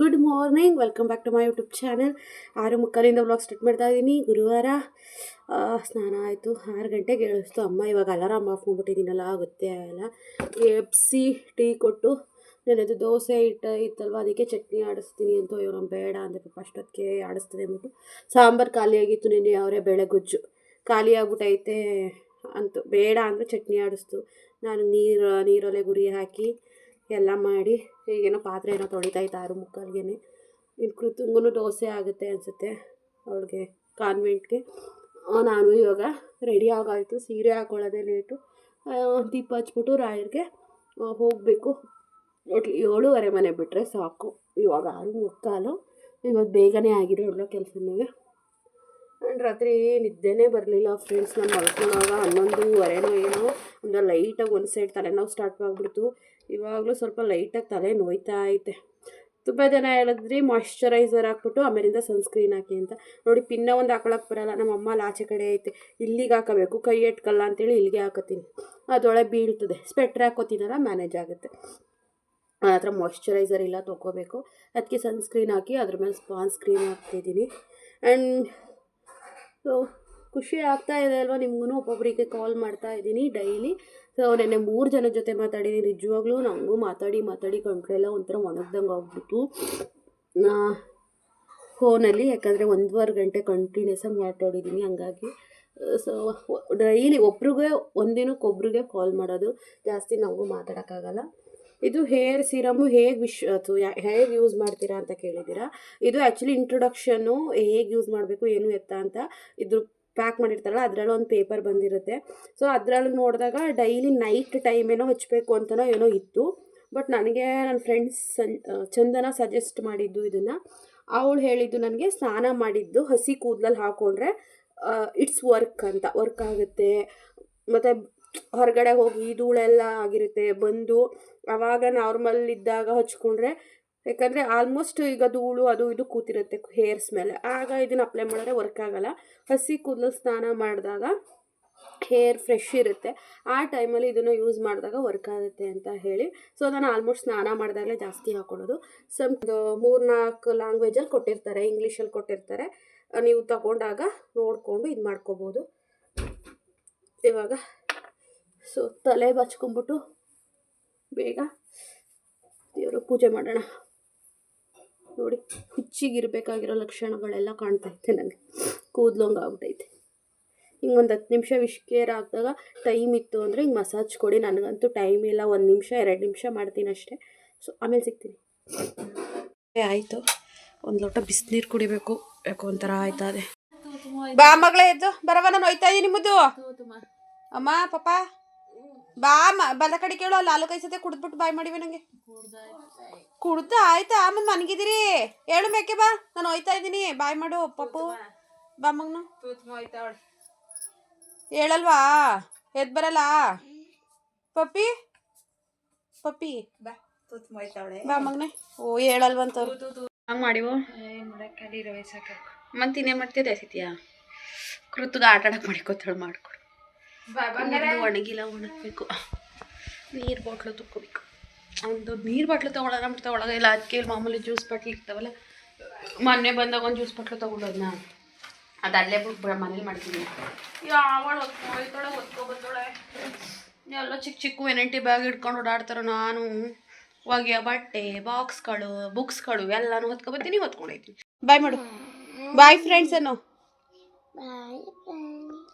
Good morning welcome back to my YouTube channel ಆರು ಮುಕ್ಕಾಲಿಂದ vlog start ಮಾಡ್ತಾ ಇದ್ದೀನಿ ಗುರುವಾರ ಸ್ನಾನ ಆಯಿತು. ಆರು ಗಂಟೆಗೆ ಏಳಿಸ್ತು ಅಮ್ಮ. ಇವಾಗ ಅಲಾರಾಮ್ ಆಫ್ ಮಾಡ್ಬಿಟ್ಟಿದ್ದೀನಲ್ಲ ಗೊತ್ತೇ ಆಗಲ್ಲ ಎಬ್ಸಿ ಟೀ ಕೊಟ್ಟು ನನ್ನದು ದೋಸೆ ಹಿಟ್ಟು ಇತ್ತಲ್ವ, ಅದಕ್ಕೆ ಚಟ್ನಿ ಆಡಿಸ್ತೀನಿ ಅಂತ ಇವ್ರು ಬೇಡ ಅಂದರೆ ಪಾಪ, ಅಷ್ಟೊತ್ತಿಗೆ ಆಡಿಸ್ತದೆ ಅಂದ್ಬಿಟ್ಟು. ಸಾಂಬಾರು ಖಾಲಿಯಾಗಿತ್ತು ನಿನ್ನೆ, ಅವರೇ ಬೇಳೆ ಗೊಜ್ಜು. ಖಾಲಿ ಆಗ್ಬಿಟ್ಟೈತೆ ಅಂತು. ಬೇಡ ಅಂದರೆ ಚಟ್ನಿ ಆಡಿಸ್ತು. ನಾನು ನೀರು ನೀರೊಲೆ ಗುರಿ ಹಾಕಿ ಎಲ್ಲ ಮಾಡಿ ಈಗೇನೋ ಪಾತ್ರೆ ಏನೋ ತೊಳಿತಾ ಇದ್ದ ಆರು ಮುಕ್ಕಾಲ್ಗೆ ಇನ್ನು ಕೃತಂಗೂ ದೋಸೆ ಆಗುತ್ತೆ ಅನಿಸುತ್ತೆ ಅವಳಿಗೆ ಕಾನ್ವೆಂಟ್ಗೆ ನಾನು ಇವಾಗ ರೆಡಿ ಆಗಾಯಿತು, ಸೀರೆ ಹಾಕೊಳ್ಳೋದೇ ಲೇಟು ದೀಪ ಹಚ್ಬಿಟ್ಟು ರಾಯರಿಗೆ ಹೋಗಬೇಕು. ಒಟ್ಲಿ ಏಳುವರೆ ಮನೆ ಬಿಟ್ಟರೆ ಸಾಕು. ಇವಾಗ ಆರು ಮುಕ್ಕಾಲು. ಇವತ್ತು ಬೇಗನೆ ಆಗಿದೆ ಎಲ್ಲ ಕೆಲಸನೂ ಆ್ಯಂಡ್ ರಾತ್ರಿ ನಿದ್ದೆನೇ ಬರಲಿಲ್ಲ ಫ್ರೆಂಡ್ಸ್ ನಾನು ಮಲ್ಕೊಂಡಾಗ ಹನ್ನೊಂದುವರೆನೋ ಏನೋ. ಒಂದು ಲೈಟಾಗಿ ಒಂದು ಸೈಡ್ ತಲೆನೋವು ಸ್ಟಾರ್ಟ್ ಆಗಿಬಿಡ್ತು. ಇವಾಗಲೂ ಸ್ವಲ್ಪ ಲೈಟಾಗಿ ತಲೆ ನೋಯ್ತಾ ಐತೆ. ತುಂಬ ಜನ ಹೇಳಿದ್ರಿ ಮಾಯ್ಶ್ಚರೈಸರ್ ಹಾಕ್ಬಿಟ್ಟು ಆಮೇಲಿಂದ ಸನ್ಸ್ಕ್ರೀನ್ ಹಾಕಿ ಅಂತ. ನೋಡಿ, ಪಿನ್ನ ಒಂದು ಹಾಕೊಳಕ್ಕೆ ಬರಲ್ಲ. ನಮ್ಮ ಅಮ್ಮ ಆಚೆ ಕಡೆ ಐತೆ. ಇಲ್ಲಿಗೆ ಹಾಕಬೇಕು. ಕೈ ಎಟ್ಕಲ್ಲ ಅಂತೇಳಿ ಇಲ್ಲಿಗೆ ಹಾಕೋತೀನಿ ಅದೊಳಗೆ ಬೀಳ್ತದೆ. ಸ್ಪೆಟ್ರ್ ಹಾಕೋತೀನಲ್ಲ ಮ್ಯಾನೇಜ್ ಆಗುತ್ತೆ. ಆ ಮಾಯ್ಶ್ಚರೈಸರ್ ಇಲ್ಲ ತೊಗೋಬೇಕು. ಅದಕ್ಕೆ ಸನ್ಸ್ಕ್ರೀನ್ ಹಾಕಿ ಅದ್ರ ಮೇಲೆ ಸ್ಪಾನ್ಸ್ ಸ್ಕ್ರೀನ್ ಹಾಕ್ತಿದ್ದೀನಿ. ಆ್ಯಂಡ್ ಸೊ ಖುಷಿ ಆಗ್ತಾ ಇದೆ ಅಲ್ವಾ? ನಿಮ್ಗೂ ಒಬ್ಬೊಬ್ಬರಿಗೆ ಕಾಲ್ ಮಾಡ್ತಾ ಇದ್ದೀನಿ ಡೈಲಿ ಸೊ ನೆನ್ನೆ ಮೂರು ಜನ ಜೊತೆ ಮಾತಾಡಿದ್ದೀನಿ ನಿಜವಾಗ್ಲೂ ನಂಗೂ ಮಾತಾಡಿ ಮಾತಾಡಿ ಕಂಟ್ರೆಲ್ಲ ಒಂಥರ ಒಣಗ್ದಂಗೆ ಆಗ್ಬಿಡ್ತು. ಫೋನಲ್ಲಿ ಯಾಕಂದರೆ ಒಂದೂವರೆ ಗಂಟೆ ಕಂಟಿನ್ಯೂಸ್ ಆಗಿ ಮಾತಾಡಿದ್ದೀನಿ ಹಂಗಾಗಿ. ಸೊ ಡೈಲಿ ಒಬ್ರಿಗೆ ಒಂದಿನಕ್ಕೆ ಒಬ್ರಿಗೆ ಕಾಲ್ ಮಾಡೋದು ಜಾಸ್ತಿ ನಂಗೂ ಮಾತಾಡೋಕ್ಕಾಗಲ್ಲ. ಇದು ಹೇರ್ ಸಿರಮು ಹೇಗೆ ವಿಶ್, ಅದು ಹೇಗೆ ಯೂಸ್ ಮಾಡ್ತೀರಾ ಅಂತ ಕೇಳಿದ್ದೀರಾ? ಇದು ಆ್ಯಕ್ಚುಲಿ ಇಂಟ್ರೊಡಕ್ಷನ್ನು ಹೇಗೆ ಯೂಸ್ ಮಾಡಬೇಕು, ಏನು ಎತ್ತ ಅಂತ ಇದು ಪ್ಯಾಕ್ ಮಾಡಿರ್ತಾರಲ್ಲ, ಅದರಲ್ಲಿ ಒಂದು ಪೇಪರ್ ಬಂದಿರುತ್ತೆ. ಸೊ ಅದರಲ್ಲಿ ನೋಡಿದಾಗ ಡೈಲಿ ನೈಟ್ ಟೈಮ್ ಏನೋ ಹಚ್ಚಬೇಕು ಅಂತನೋ ಏನೋ ಇತ್ತು. ಬಟ್ ನನಗೆ ನನ್ನ ಫ್ರೆಂಡ್ಸ್ ಚಂದನ ಸಜೆಸ್ಟ್ ಮಾಡಿದ್ದು ಇದನ್ನು. ಅವಳು ಹೇಳಿದ್ದು ನನಗೆ ಸ್ನಾನ ಮಾಡಿದ್ದು ಹಸಿ ಕೂದಲಲ್ಲಿ ಹಾಕ್ಕೊಂಡ್ರೆ ಇಟ್ಸ್ ವರ್ಕ್ ಅಂತ. ವರ್ಕ್ ಆಗುತ್ತೆ. ಮತ್ತು ಹೊರಗಡೆ ಹೋಗಿ ಧೂಳೆಲ್ಲ ಆಗಿರುತ್ತೆ. ಬಂದು ಆವಾಗ ನಾರ್ಮಲ್ ಇದ್ದಾಗ ಹಚ್ಕೊಂಡ್ರೆ ಯಾಕಂದರೆ ಆಲ್ಮೋಸ್ಟ್ ಈಗ ಧೂಳು ಅದು ಇದು ಕೂತಿರುತ್ತೆ ಹೇರ್ಸ್ ಮೇಲೆ ಆಗ ಇದನ್ನು ಅಪ್ಲೈ ಮಾಡಿದ್ರೆ ವರ್ಕ್ ಆಗೋಲ್ಲ. ಹಸಿ ಕೂದಲು ಸ್ನಾನ ಮಾಡಿದಾಗ ಹೇರ್ ಫ್ರೆಶ್ ಇರುತ್ತೆ. ಆ ಟೈಮಲ್ಲಿ ಇದನ್ನು ಯೂಸ್ ಮಾಡಿದಾಗ ವರ್ಕ್ ಆಗುತ್ತೆ ಅಂತ ಹೇಳಿ. ಸೊ ನಾನು ಆಲ್ಮೋಸ್ಟ್ ಸ್ನಾನ ಮಾಡಿದಾಗಲೇ ಜಾಸ್ತಿ ಹಾಕೊಳ್ಳೋದು ಸಮ್ ಮೂರ್ನಾಲ್ಕು ಲ್ಯಾಂಗ್ವೇಜಲ್ಲಿ ಕೊಟ್ಟಿರ್ತಾರೆ ಇಂಗ್ಲೀಷಲ್ಲಿ ಕೊಟ್ಟಿರ್ತಾರೆ. ನೀವು ತಗೊಂಡಾಗ ನೋಡಿಕೊಂಡು ಇದು ಮಾಡ್ಕೋಬೋದು. ಇವಾಗ ಸೊ ತಲೆ ಬಚ್ಕೊಂಬಿಟ್ಟು ಬೇಗ ದೇವರು ಪೂಜೆ ಮಾಡೋಣ. ನೋಡಿ, ಹುಚ್ಚಿಗಿರಬೇಕಾಗಿರೋ ಲಕ್ಷಣಗಳೆಲ್ಲ ಕಾಣ್ತಾ ಇತ್ತು ನನಗೆ ಕೂದಲಂಗೆ ಆಗ್ಬಿಟ್ಟೈತೆ ಹಿಂಗೆ ಒಂದು ಹತ್ತು ನಿಮಿಷ ವಿಶ್ಕೇರ್ ಹಾಕಿದಾಗ ಟೈಮ್ ಇತ್ತು ಅಂದರೆ ಹಿಂಗೆ ಮಸಾಜ್ ಕೊಡಿ, ನನಗಂತೂ ಟೈಮ್ ಇಲ್ಲ, ಒಂದು ನಿಮಿಷ, ಎರಡು ನಿಮಿಷ ಮಾಡ್ತೀನಿ ಅಷ್ಟೇ. ಸೊ, ಆಮೇಲೆ ಸಿಗ್ತೀನಿ. ಆಯಿತು. ಒಂದು ಲೋಟ ಬಿಸಿನೀರು ಕುಡಿಬೇಕು. ಯಾಕೋ ಒಂಥರ ಆಯ್ತಾ ಅದೇ ಬಾ ಮಗಳೇ ಎದ್ದು, ಬರವ, ನಾನು ಹೋಯ್ತಾ ಇದ್ದೀನಿ ನಿಮ್ಮದು ಅಮ್ಮ ಪಾಪ ಬಾ ಬಲ ಕಡೆ ಕೇಳು ಅಲ್ಲಿ ಹಾಲು ಕೈಸತೆ ಕುಡ್ದ್ಬಿಟ್ಟು ಬಾಯ್ ಮಾಡಿವೆ ನಂಗೆ. ಕುಡ್ದು ಆಯ್ತಾ ಆಮೇಲೆ ಮನ್ಗಿದಿರಿ ಹೇಳು ಮೇಕೆ ಬಾ ನಾನು ಹೋಯ್ತಾ ಇದ್ದೀನಿ. ಬಾಯ್ ಮಾಡು ಪಪ್ಪು. ಬಾ ಮಗ್ನು. ಹೇಳಲ್ವಾ? ಎದ್ ಬರಲ್ಲ? ಪಪ್ಪಿ? ಪಪ್ಪಿ. ಬಾ ಮಗ್ನೆ. ಓ ಹೇಳಲ್ವಂತವ್ರು. ಹಂಗೆ ಮಾಡಿವು? ಮತ್ತೆ ಇನ್ನೇ ಮಾಡ್ತೀಯ ದೇಸಿತೀಯ ಕೃತಗ ಆಟ ಆಡಕ್ಕೆ ಮಾಡಿಕೊತಾಳು ಮಾಡ್ಕೊ. ಒಣಗಿಲ್ಲ ಒಣಗಬೇಕು. ನೀರು ಬಾಟ್ಲು ತಗೋಬೇಕು ಒಂದು ನೀರು ಬಾಟ್ಲು ತೊಗೊಳೋಣ ಬಿಟ್ಟು ಒಳಗೆ ಅದಕ್ಕೆ ಮಾಮೂಲಿ ಜ್ಯೂಸ್ ಬಾಟ್ಲು ಇರ್ತಾವಲ್ಲ ಮೊನ್ನೆ ಬಂದಾಗ ಒಂದು ಜ್ಯೂಸ್ ಬಾಟ್ಲು ತೊಗೊಂಡೋದ್ನ ಅದು ಅಲ್ಲೇ ಬಿಟ್ಟು ಮನೇಲಿ ಮಾಡ್ತೀನಿ. ಯಾವಳು ಹೊತ್ಕೊಯ್ತಾಳೆ ಹೊತ್ಕೊಬತ್ತಾಳೆ ಎಲ್ಲ ಚಿಕ್ಕ ಚಿಕ್ಕ ಎನಂಟಿ ಬ್ಯಾಗ್ ಇಟ್ಕೊಂಡು ಓಡಾಡ್ತಾರೆ ನಾನು. ಒಗೆಯ ಬಟ್ಟೆ ಬಾಕ್ಸ್ಗಳು ಬುಕ್ಸ್ಗಳು ಎಲ್ಲನೂ ಹೊತ್ಕೊಬತ್ತೀನಿ ಹೊತ್ಕೊಂಡೈತೀನಿ ಬಾಯ್ ಮಾಡು. ಬಾಯ್ ಫ್ರೆಂಡ್ಸ್ ಅನ್ನು.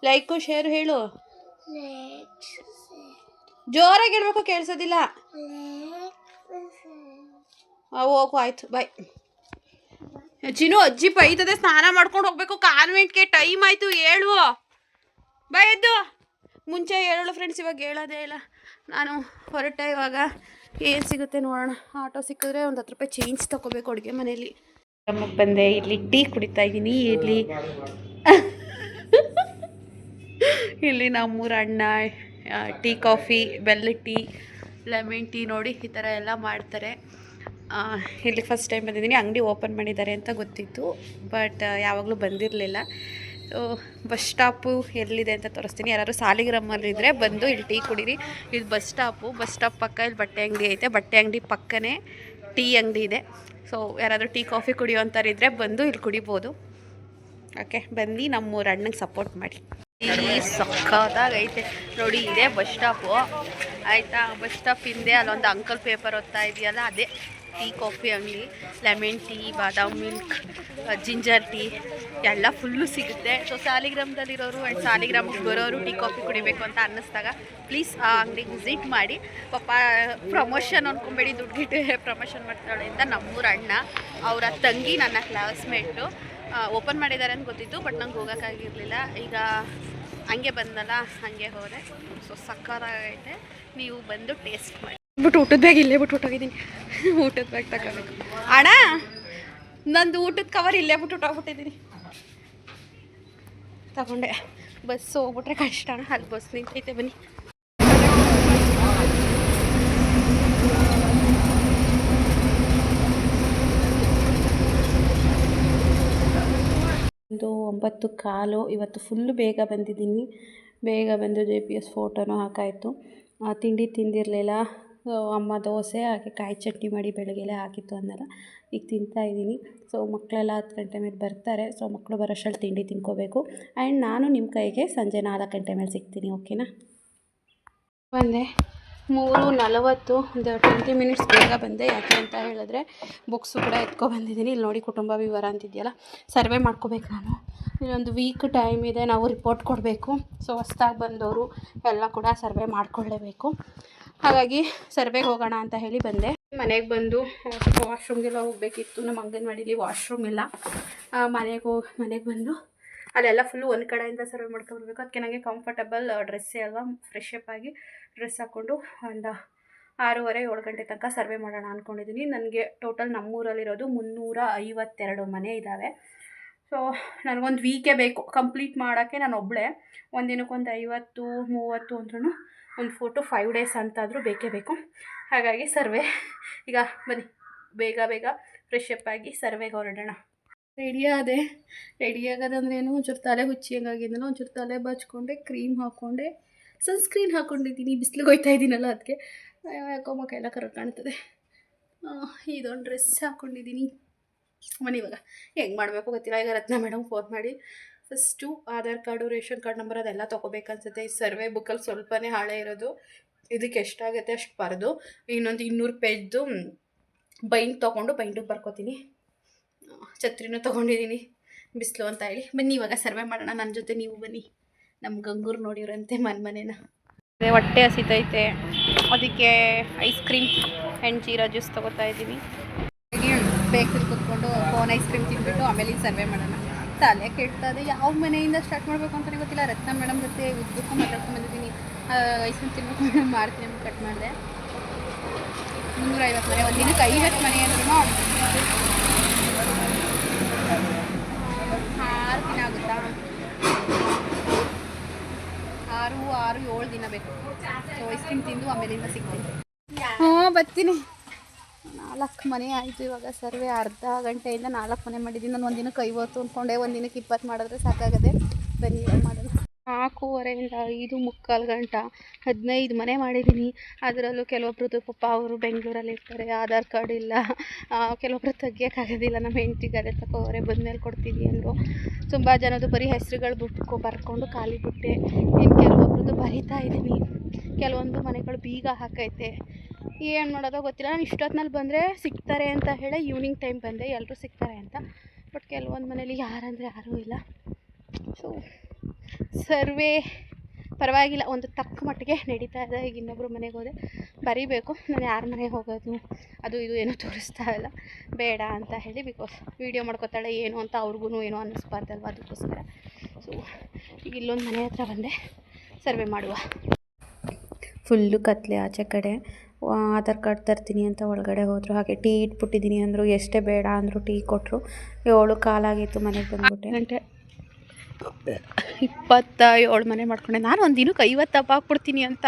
ಲೈಕು ಶೇರು ಹೇಳು. ಜೋರಾಗಿ ಹೇಳ್ಬೇಕು ಕೇಳಿಸೋದಿಲ್ಲ. ಹೋಗು ಆಯ್ತು ಬಾಯ್ ಚಿನ್ನು, ಅಜ್ಜಿ ಬೈತದೆ, ಸ್ನಾನ ಮಾಡ್ಕೊಂಡು ಹೋಗ್ಬೇಕು, ಕಾನ್ವೆಂಟ್ಗೆ ಟೈಮ್ ಆಯ್ತು ಹೇಳು ಬಾಯ್ ಎದ್ದು. ಮುಂಚೆ ಹೇಳೋಳು ಫ್ರೆಂಡ್ಸ್ ಇವಾಗ ಹೇಳೋದೇ ಇಲ್ಲ. ನಾನು ಹೊರಟೆ, ಇವಾಗ ಏನು ಸಿಗುತ್ತೆ ನೋಡೋಣ. ಆಟೋ ಸಿಕ್ಕಿದ್ರೆ ಒಂದು ಹತ್ತು ರೂಪಾಯಿ ಚೇಂಜ್ ತಗೋಬೇಕು ಅಡುಗೆ ಮನೇಲಿ. ಬಂದೆ ಇಲ್ಲಿ ಟೀ ಕುಡಿತಾ ಇದ್ದೀನಿ ಇಲ್ಲಿ ಇಲ್ಲಿ ನಮ್ಮೂರ ಅಣ್ಣ ಟೀ, ಕಾಫಿ, ಬೆಲ್ಲ ಟೀ, ಲೆಮನ್ ಟೀ ನೋಡಿ ಈ ಥರ ಎಲ್ಲ ಮಾಡ್ತಾರೆ. ಇಲ್ಲಿ ಫಸ್ಟ್ ಟೈಮ್ ಬಂದಿದ್ದೀನಿ. ಅಂಗಡಿ ಓಪನ್ ಮಾಡಿದ್ದಾರೆ ಅಂತ ಗೊತ್ತಿತ್ತು ಬಟ್ ಯಾವಾಗಲೂ ಬಂದಿರಲಿಲ್ಲ. ಬಸ್ ಸ್ಟಾಪು ಎಲ್ಲಿದೆ ಅಂತ ತೋರಿಸ್ತೀನಿ. ಯಾರು ಸಾಲಿಗ್ರಾಮಲ್ಲಿದ್ದರೆ ಬಂದು ಇಲ್ಲಿ ಟೀ ಕುಡೀರಿ. ಇದು ಬಸ್ ಸ್ಟಾಪು ಬಸ್ ಸ್ಟಾಪ್ ಪಕ್ಕ ಇಲ್ಲಿ ಬಟ್ಟೆ ಅಂಗಡಿ ಐತೆ. ಬಟ್ಟೆ ಅಂಗಡಿ ಪಕ್ಕನೇ ಟೀ ಅಂಗಡಿ ಇದೆ. ಸೊ ಯಾರಾದರೂ ಟೀ, ಕಾಫಿ ಕುಡಿಯೋ ಅಂತಾರಿದ್ದರೆ ಬಂದು ಇಲ್ಲಿ ಕುಡಿಬೋದು. ಓಕೆ ಬಂದು ನಮ್ಮೂರ ಅಣ್ಣಗೆ ಸಪೋರ್ಟ್ ಮಾಡಿ. ಈ ಸಕ್ಕತ್ತಾಗೈತೆ ನೋಡಿ, ಇದೇ ಬಸ್ ಸ್ಟಾಪು. ಆಯಿತಾ? ಬಸ್ ಸ್ಟಾಪ್ ಹಿಂದೆ ಅಲ್ಲೊಂದು ಅಂಕಲ್ ಪೇಪರ್ ಓದ್ತಾ ಇದೆಯಲ್ಲ, ಅದೇ ಟೀ, ಕಾಫಿ ಅಂಗಡಿ ಲೆಮನ್ ಟೀ, ಬಾದಾಮ್ ಮಿಲ್ಕ್ ಜಿಂಜರ್ ಟೀ, ಎಲ್ಲ ಫುಲ್ಲು ಸಿಗುತ್ತೆ. ಸೊ ಸಾಲಿಗ್ರಾಮದಲ್ಲಿರೋರು ಆ್ಯಂಡ್ ಸಾಲಿಗ್ರಾಮಿಗೆ ಬರೋರು ಟೀ, ಕಾಫಿ ಕುಡಿಬೇಕು ಅಂತ ಅನ್ನಿಸ್ದಾಗ ಪ್ಲೀಸ್ ಆ ಅಂಗಡಿಗೆ ವಿಸಿಟ್ ಮಾಡಿ. ಪಾಪ ಪ್ರಮೋಷನ್ ಅನ್ಕೊಂಬೇಡಿ ದುಡ್ಡಿಟ್ಟು ಪ್ರಮೋಷನ್ ಮಾಡ್ತಾಳೆ ಅಂತ ನಮ್ಮೂರ ಅಣ್ಣ, ಅವರ ತಂಗಿ ನನ್ನ ಕ್ಲಾಸ್ಮೇಟು ಓಪನ್ ಮಾಡಿದ್ದಾರೆ ಅಂತ ಗೊತ್ತಿತ್ತು ಬಟ್ ನಂಗೆ ಹೋಗೋಕ್ಕಾಗಿರಲಿಲ್ಲ. ಈಗ ಹಂಗೆ ಬಂದಲ್ಲ, ಹಾಗೆ ಹೋದೆ. ಸೊ ಸಕ್ಕತ್ತಾಗೈತೆ. ನೀವು ಬಂದು ಟೇಸ್ಟ್ ಮಾಡಿ. ಬಿಟ್ಟು ಊಟದ ಬ್ಯಾಗ್ ಇಲ್ಲೇ ಬಿಟ್ಟು ಹೊಟ್ಟೋಗಿದ್ದೀನಿ ಊಟದ ಬ್ಯಾಗ್ ತಗೋಬೇಕು. ಅಣ್ಣ, ನಂದು ಊಟದ ಕವರ್ ಇಲ್ಲೇ ಬಿಟ್ಟು ಹೊಟ್ಟೋಗ್ಬಿಟ್ಟಿದ್ದೀನಿ ತಗೊಂಡೆ. ಬಸ್ ಹೋಗ್ಬಿಟ್ರೆ ಕಷ್ಟ ಅಣ್ಣ. ಅಲ್ಲಿ ಬಸ್ ನಿಂತೈತೆ ಬನ್ನಿ. ಒಂದು ಒಂಬತ್ತು ಕಾಲು, ಇವತ್ತು ಫುಲ್ಲು ಬೇಗ ಬಂದಿದ್ದೀನಿ. ಬೇಗ ಬಂದು ಜೆ ಪಿ ಎಸ್ ಫೋಟೋನೂ ಹಾಕಾಯಿತು. ತಿಂಡಿ ತಿಂದಿರಲಿಲ್ಲ. ಅಮ್ಮ ದೋಸೆ, ಹಾಗೆ ಕಾಯಿ ಚಟ್ನಿ ಮಾಡಿ ಬೆಳಗ್ಗೆಲೇ ಹಾಕಿತ್ತು ಅನ್ನಲ್ಲ. ಈಗ ತಿಂತಾ ಇದ್ದೀನಿ. ಸೊ ಮಕ್ಕಳೆಲ್ಲ ಹತ್ತು ಗಂಟೆ ಮೇಲೆ ಬರ್ತಾರೆ. ಸೊ ಮಕ್ಕಳು ಬರೋಷ್ಟರಲ್ಲಿ ತಿಂಡಿ ತಿನ್ಕೋಬೇಕು. ಆ್ಯಂಡ್ ನಾನು ನಿಮ್ಮ ಕೈಗೆ ಸಂಜೆ ನಾಲ್ಕು ಗಂಟೆ ಮೇಲೆ ಸಿಗ್ತೀನಿ ಓಕೆನಾ ಬಂದೆ ಮೂರು ನಲವತ್ತು, ಒಂದು ಟ್ವೆಂಟಿ ಮಿನಿಟ್ಸ್ ಬೇಗ ಬಂದೆ. ಯಾಕೆ ಅಂತ ಹೇಳಿದ್ರೆ ಬುಕ್ಸು ಕೂಡ ಎತ್ಕೊ ಬಂದಿದ್ದೀನಿ ಇಲ್ಲಿ ನೋಡಿ ಕುಟುಂಬ ವಿವರ ಅಂತಿದೆಯಲ್ಲ. ಸರ್ವೆ ಮಾಡ್ಕೋಬೇಕು ನಾನು. ಇನ್ನೊಂದು ವೀಕ್ ಟೈಮ್ ಇದೆ, ನಾವು ರಿಪೋರ್ಟ್ ಕೊಡಬೇಕು. ಸೊ ಹೊಸ್ದಾಗಿ ಬಂದವರು ಎಲ್ಲ ಕೂಡ ಸರ್ವೆ ಮಾಡ್ಕೊಳ್ಳೇಬೇಕು. ಹಾಗಾಗಿ ಸರ್ವೆಗೆ ಹೋಗೋಣ ಅಂತ ಹೇಳಿ ಬಂದೆ. ಮನೆಗೆ ಬಂದು ಸ್ವಲ್ಪ ವಾಶ್ರೂಮ್ಗೆಲ್ಲ ಹೋಗಬೇಕಿತ್ತು. ನಮ್ಮ ಅಂಗನವಾಡಿಲಿ ವಾಶ್ರೂಮ್ ಇಲ್ಲ. ಮನೆಗೆ ಹೋಗಿ, ಮನೆಗೆ ಬಂದು, ಅಲ್ಲೆಲ್ಲ ಫುಲ್ಲು ಒಂದು ಕಡೆಯಿಂದ ಸರ್ವೆ ಮಾಡ್ಕೊಬರ್ಬೇಕು ಅದಕ್ಕೆ ನನಗೆ ಕಂಫರ್ಟಬಲ್ ಡ್ರೆಸ್ಸೇ ಅಲ್ವಾ ಫ್ರೆಶ್ ಅಪ್ ಆಗಿ ಡ್ರೆಸ್ ಹಾಕ್ಕೊಂಡು ಒಂದು ಆರೂವರೆ, ಏಳು ಗಂಟೆ ತನಕ ಸರ್ವೆ ಮಾಡೋಣ ಅಂದ್ಕೊಂಡಿದ್ದೀನಿ ನನಗೆ ಟೋಟಲ್ ನಮ್ಮೂರಲ್ಲಿರೋದು ಮುನ್ನೂರ ಐವತ್ತೆರಡು ಮನೆ ಇದ್ದಾವೆ ಸೊ ನನಗೊಂದು ವೀಕೇ ಬೇಕು. ಕಂಪ್ಲೀಟ್ ಮಾಡೋಕ್ಕೆ ನಾನು ಒಬ್ಬಳೆ ಒಂದಿನಕ್ಕೊಂದು ಐವತ್ತು, ಮೂವತ್ತು ಅಂದ್ರೂ ಒಂದು ಫೋಟೋ ಫೈವ್ ಡೇಸ್ ಅಂತಾದರೂ ಬೇಕೇ ಬೇಕು. ಹಾಗಾಗಿ ಸರ್ವೆ ಈಗ ಬನ್ನಿ. ಬೇಗ ಬೇಗ ಫ್ರೆಶ್ ಅಪ್ ಆಗಿ ಸರ್ವೆಗೆ ಹೊರಡೋಣ. ರೆಡಿ ಆದೆ. ರೆಡಿ ಆಗೋದಂದ್ರೆ ಏನು ಒಂಚೂರು ತಲೆ ಹುಚ್ಚಿ ಹಂಗಾಗಿದ್ದನು ಒಂಚೂರು ತಲೆ ಬಚ್ಕೊಂಡೆ ಕ್ರೀಮ್ ಹಾಕ್ಕೊಂಡೆ ಸನ್ಸ್ಕ್ರೀನ್ ಹಾಕ್ಕೊಂಡಿದ್ದೀನಿ ಬಿಸಿಲಿಗೆ ಹೋಯ್ತಾ ಇದ್ದೀನಲ್ಲ ಅದಕ್ಕೆ ಯಾಕೋ ಮಕ್ಕ ಎಲ್ಲ ಕರೆಕ್ಟ್ ಕಾಣ್ತದೆ. ಇದೊಂದು ಡ್ರೆಸ್ ಹಾಕ್ಕೊಂಡಿದ್ದೀನಿ ಮನೆ ಇವಾಗ. ಹೆಂಗೆ ಮಾಡಬೇಕು ಗೊತ್ತಿಲ್ಲ. ಈಗ ರತ್ನ ಮೇಡಮ್ ಫೋನ್ ಮಾಡಿ. First Aadhaar card, ration card number ಅದೆಲ್ಲ ತೊಗೋಬೇಕನ್ಸುತ್ತೆ. ಈ ಸರ್ವೆ ಬುಕ್ಕಲ್ಲಿ ಸ್ವಲ್ಪನೇ ಹಾಳೆ ಇರೋದು. ಇದಕ್ಕೆ ಎಷ್ಟಾಗುತ್ತೆ ಅಷ್ಟು ಬರೆದು. ಇನ್ನೊಂದು ಇನ್ನೂರು ಪೇಜ್ದು ಬೈಂಡ್ ತೊಗೊಂಡು ಬೈಂಡಿಗೆ ಬರ್ಕೋತೀನಿ. ಛತ್ರಿನೂ ತೊಗೊಂಡಿದ್ದೀನಿ ಬಿಸಿಲು ಅಂತ ಹೇಳಿ. ಬನ್ನಿ ಇವಾಗ ಸರ್ವೆ ಮಾಡೋಣ. ನನ್ನ ಜೊತೆ ನೀವು ಬನ್ನಿ. ನಮ್ಮ ಗಂಗೂರು ನೋಡಿರಂತೆ ಮನೆ ಮನೇನ. ಹೊಟ್ಟೆ ಹಸಿತೈತೆ. ಅದಕ್ಕೆ ice cream and jeera juice ತಗೋತಾ ಇದ್ದೀವಿ. ಬೇಕಲ್ಲಿ ಕುತ್ಕೊಂಡು ಫೋನ್ ಐಸ್ ಕ್ರೀಮ್ ತಿನ್ಬಿಟ್ಟು ಆಮೇಲೆ ಸರ್ವೆ ಮಾಡೋಣ. ತಲೆ ಕೆಡ್ತದೆ ಯಾವ ಮನೆಯಿಂದ ಸ್ಟಾರ್ಟ್ ಮಾಡಬೇಕು ಅಂತ ಗೊತ್ತಿಲ್ಲ. ರತ್ನ ಮೇಡಮ್ ಜೊತೆ ಉದ್ದಕ್ಕೂ ಮಾತಾಡ್ಕೊಂಡು ಬಂದಿದ್ದೀನಿ. ಐಸ್ ಕ್ರೀಮ್ ತಿನ್ಬೇಕು ಮೇಡಮ್ ಮಾಡ್ತೀನಿ ಅಂತ ಕಟ್ ಮಾಡಿದೆ. ಮುನ್ನೂರೈವತ್ತು ಮನೆ ಒಂದು ದಿನಕ್ಕೆ ಐವತ್ತು ಮನೆ ಅಂದ್ರೂ ಆರು ದಿನ ಆಗುತ್ತಾ? ಆರು ಆರು ಏಳು ದಿನ ಬೇಕು. ಸೊ ಐಸ್ ಕ್ರೀಮ್ ತಿಂದು ಆಮೇಲಿಂದ ಸಿಗ್ತೀನಿ. ಹ್ಞೂ ಬರ್ತೀನಿ. ನಾಲ್ಕು ಮನೆ ಆಯಿತು ಇವಾಗ ಸರ್ವೆ. ಅರ್ಧ ಗಂಟೆಯಿಂದ ನಾಲ್ಕು ಮನೆ ಮಾಡಿದ್ದೀನಿ. ನಾನು ಒಂದು ದಿನಕ್ಕೆ ಐವತ್ತು ಅಂದ್ಕೊಂಡೆ ಒಂದು ದಿನಕ್ಕೆ ಇಪ್ಪತ್ತು ಮಾಡಿದ್ರೆ ಸಾಕಾಗದೆ. ಬನ್ನಿ ಮಾಡೋಣ ನಾಲ್ಕೂವರೆಯಿಂದ ಐದು ಮುಕ್ಕಾಲು ಗಂಟ, ಹದಿನೈದು ಮನೆ ಮಾಡಿದ್ದೀನಿ. ಅದರಲ್ಲೂ ಕೆಲವೊಬ್ರದ್ದು ಪಾಪ ಅವರು ಬೆಂಗಳೂರಲ್ಲಿ ಇರ್ತಾರೆ, ಆಧಾರ್ ಕಾರ್ಡ್ ಇಲ್ಲ. ಕೆಲವೊಬ್ರು ತೆಗಿಯೋಕ್ಕಾಗೋದಿಲ್ಲ ನಮ್ಮ ಹೆಂಡ್ತಿಗೆ ಅದೇ ತಗೋರೆ ಬಂದಮೇಲೆ ಕೊಡ್ತೀವಿ ಅಂದರು. ತುಂಬ ಜನದ್ದು ಬರೀ ಹೆಸರುಗಳು ಬಿಟ್ಕೊ, ಬರ್ಕೊಂಡು ಖಾಲಿ ಬಿಟ್ಟೆ. ಇನ್ನು ಕೆಲವೊಬ್ರದ್ದು ಬರಿತಾ ಇದ್ದೀನಿ. ಕೆಲವೊಂದು ಮನೆಗಳು ಬೀಗ ಹಾಕೈತೆ. ಏನು ಮಾಡೋದೋ ಗೊತ್ತಿಲ್ಲ. ನಾನು ಇಷ್ಟೊತ್ತಿನಲ್ಲಿ ಬಂದರೆ ಸಿಗ್ತಾರೆ ಅಂತ ಹೇಳಿ ಈವ್ನಿಂಗ್ ಟೈಮ್ ಬಂದೆ. ಎಲ್ಲರೂ ಸಿಗ್ತಾರೆ ಅಂತ. ಬಟ್ ಕೆಲವೊಂದು ಮನೇಲಿ ಯಾರಂದರೆ ಯಾರೂ ಇಲ್ಲ. ಸೊ ಸರ್ವೇ ಪರವಾಗಿಲ್ಲ, ಒಂದು ತಕ್ಕ ಮಟ್ಟಿಗೆ ನಡೀತಾ ಇದೆ. ಈಗ ಇನ್ನೊಬ್ಬರು ಮನೆಗೆ ಹೋದೆ ಬರೀಬೇಕು. ನಾನು ಯಾರ ಮನೆಗೆ ಹೋಗೋದು, ಅದು ಇದು ಏನೂ ತೋರಿಸ್ತಾ ಇಲ್ಲ. ಬೇಡ ಅಂತ ಹೇಳಿ ಬಿಕಾಸ್ ವೀಡಿಯೋ ಮಾಡ್ಕೋತಾಳೆ, ಏನು ಅಂತ ಅವ್ರಿಗೂ ಏನೋ ಅನ್ನಿಸ್ಬಾರ್ದಲ್ವ ಅದಕ್ಕೋಸ್ಕರ. ಸೊ ಈಗ ಇಲ್ಲೊಂದು ಮನೆ ಹತ್ರ ಬಂದೆ, ಸರ್ವೆ ಮಾಡುವ. ಫುಲ್ಲು ಕತ್ಲೆ ಆಚೆ ಕಡೆ. ಆಧಾರ್ ಕಾರ್ಡ್ ತರ್ತೀನಿ ಅಂತ ಒಳಗಡೆ ಹೋದರು. ಹಾಗೆ ಟೀ ಇಟ್ಬಿಟ್ಟಿದ್ದೀನಿ ಅಂದರು, ಎಷ್ಟೇ ಬೇಡ ಅಂದರು ಟೀ ಕೊಟ್ಟರು ಏಳು ಕಾಲಾಗಿತ್ತು ಮನೆಗೆ ಬಂದ್ಬಿಟ್ಟೆ. ಗಂಟೆ ಇಪ್ಪತ್ತ ಏಳು ಮನೆ ಮಾಡ್ಕೊಂಡೆ. ನಾನು ಒಂದು ದಿನಕ್ಕೆ ಐವತ್ತು ದಬ್ಬ ಹಾಕ್ಬಿಡ್ತೀನಿ ಅಂತ